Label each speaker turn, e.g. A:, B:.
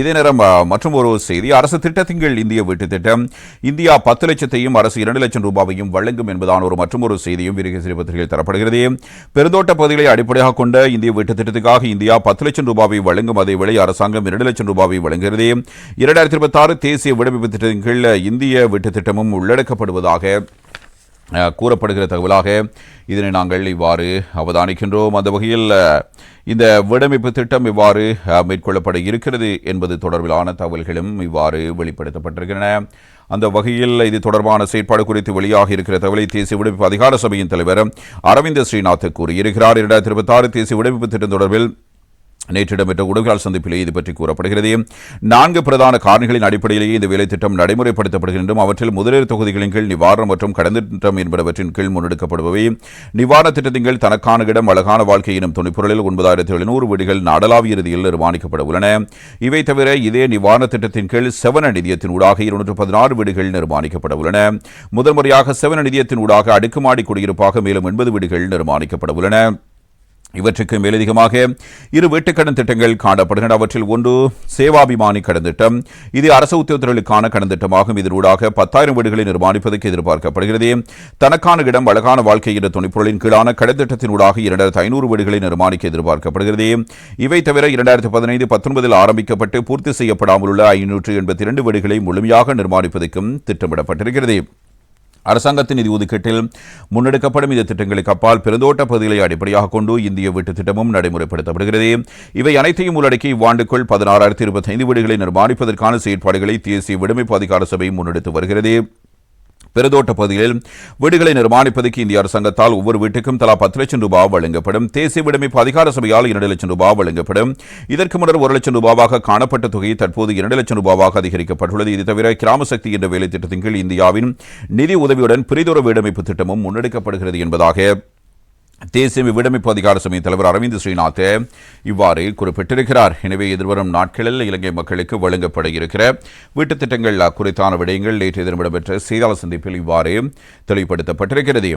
A: இதே நேரம் மற்றும் ஒரு செய்தி. அரசு திட்டத்தின் இந்திய வீட்டு திட்டம் இந்தியா பத்து லட்சத்தையும் அரசு இரண்டு லட்சம் ரூபாவையும் வழங்கும் என்பதான ஒரு மற்றும் ஒரு செய்தியும் வீரகேசரி பத்திரிகையில் தரப்படுகிறது. பெருந்தோட்ட பகுதிகளை அடிப்படையாக கொண்ட இந்திய வீட்டு திட்டத்துக்காக இந்தியா பத்து லட்சம் ரூபாவை வழங்கும் அதே வேளை அரசாங்கம் இரண்டு லட்சம் ரூபாவை வழங்குகிறது. இரண்டாயிரத்தி இருபத்தி ஆறு தேசிய விடுவிப்பு திட்டத்தின் கீழ் இந்திய வீட்டு திட்டமும் உள்ளடக்கப்படுவதாக கூறப்படுகிற தகவலாக இதனை நாங்கள் இவ்வாறு அவதானிக்கின்றோம். அந்த வகையில் இந்த விடமைப்பு திட்டம் இவ்வாறு மேற்கொள்ளப்பட இருக்கிறது என்பது தொடர்பிலான தகவல்களும் இவ்வாறு வெளிப்படுத்தப்பட்டிருக்கின்றன. அந்த வகையில் இது தொடர்பான செயற்பாடு குறித்து வெளியாக இருக்கிற தகவலை தேசிய விடுவிப்பு அதிகார சபையின் தலைவர் அரவிந்த் ஸ்ரீநாத் கூறியிருக்கிறார். இரண்டாயிரத்தி இருபத்தி ஆறு தேசிய விடுவிப்பு திட்டம் தொடர்பில் நேற்று இடம்பெற்ற உடல்கால் சந்திப்பிலே இது பற்றி கூறப்படுகிறது. நான்கு பிரதான காரணிகளின் அடிப்படையிலேயே இந்த வேலை திட்டம் நடைமுறைப்படுத்தப்படுகின்றன அவற்றில் முதலீடு தொகுதிகளின் கீழ் நிவாரணம் மற்றும் கடன் திட்டம் என்பனவற்றின் கீழ் முன்னெடுக்கப்படுபவை. நிவாரண திட்டத்தின் கீழ் தனக்கான இடம் அழகான வாழ்க்கை எனும் துணைப்பொருளில் ஒன்பதாயிரத்தி எழுநூறு வீடுகள் நாடளாவிய இறுதியில் நிர்மாணிக்கப்பட உள்ளன. இவை தவிர இதே நிவாரண திட்டத்தின் கீழ் செவன நிதியத்தின் ஊடாக இருநூற்று பதினாறு வீடுகள் நிர்மாணிக்கப்பட உள்ளன. முதன்முறையாக செவன நிதியத்தின் ஊடாக அடுக்குமாடி குடியிருப்பாக மேலும் எண்பது வீடுகள் நிர்மாணிக்கப்பட உள்ளன. இவற்றுக்கு மேலதிகமாக இரு வீட்டுக்கடன் திட்டங்கள் காணப்படுகின்றன. அவற்றில் ஒன்று சேவாபிமானி கடன் திட்டம் இது அரசு உத்தியோகத்தர்களுக்கான கடன் திட்டமாகும். இதனூடாக பத்தாயிரம் வீடுகளை நிர்மாணிப்பதற்கு எதிர்பார்க்கப்படுகிறது. தனக்கான இடம் அழகான வாழ்க்கை என்ற துணைப்பொருளின் கீழான கடன் திட்டத்தினூடாக இரண்டாயிரத்து ஐநூறு வீடுகளை நிர்மாணிக்க எதிர்பார்க்கப்படுகிறது. இவை தவிர இரண்டாயிரத்து பதினைந்து பத்தொன்பதில் ஆரம்பிக்கப்பட்டு பூர்த்தி செய்யப்படாமல் உள்ள ஐநூற்று எண்பத்தி இரண்டு வீடுகளை முழுமையாக நிர்மாணிப்பதற்கும் திட்டமிடப்பட்டிருக்கிறது. அரசாங்கத்தின் நிதி ஒதுக்கீட்டில் முன்னெடுக்கப்படும் இந்த திட்டங்களுக்கு அப்பால் பெருந்தோட்ட பகுதிகளை அடிப்படையாக கொண்டு இந்திய வீட்டு திட்டமும் நடைமுறைப்படுத்தப்படுகிறது. இவை அனைத்தையும் உள்ளடக்கி இவ்வாண்டுக்குள் பதினாறாயிரத்தி இருபத்தைந்து வீடுகளை நிர்மாணிப்பதற்கான செயற்பாடுகளை தேசிய விடுமைப்பு அதிகார சபை முன்னெடுத்து வருகிறது. பெருந்தோட்ட பகுதியில் வீடுகளை நிர்மாணிப்பதற்கு இந்திய அரசாங்கத்தால் ஒவ்வொரு வீட்டுக்கும் தலா பத்து லட்சம் ரூபாய் வழங்கப்படும். தேசிய விடுமைப்பு அதிகார சபையால் இரண்டு லட்சம் ரூபாய் வழங்கப்படும். இதற்கு முன்னர் ஒரு லட்சம் ரூபாவாக காணப்பட்ட தொகை தற்போது இரண்டு லட்சம் ரூபாவாக அதிகரிக்கப்பட்டுள்ளது. இது தவிர கிராம சக்தி என்ற வேலை திட்டத்தின் கீழ் இந்தியாவின் நிதி உதவியுடன் பிரிதொரு வீடமைப்பு திட்டமும் முன்னெடுக்கப்படுகிறது என்பதாக தேசிய விடமைப்பு அதிகார சபை தலைவர் அரவிந்த் ஸ்ரீநாத் இவ்வாறு குறிப்பிட்டிருக்கிறார். எனவே எதிர்வரும் நாட்களில் இலங்கை மக்களுக்கு வழங்கப்பட இருக்கிற வீட்டுத் திட்டங்கள் குறித்தான விடயங்கள் நேற்று தினம் இடம்பெற்ற செய்தியாளர் சந்திப்பில் இவ்வாறு தெளிவுபடுத்தப்பட்டிருக்கிறது.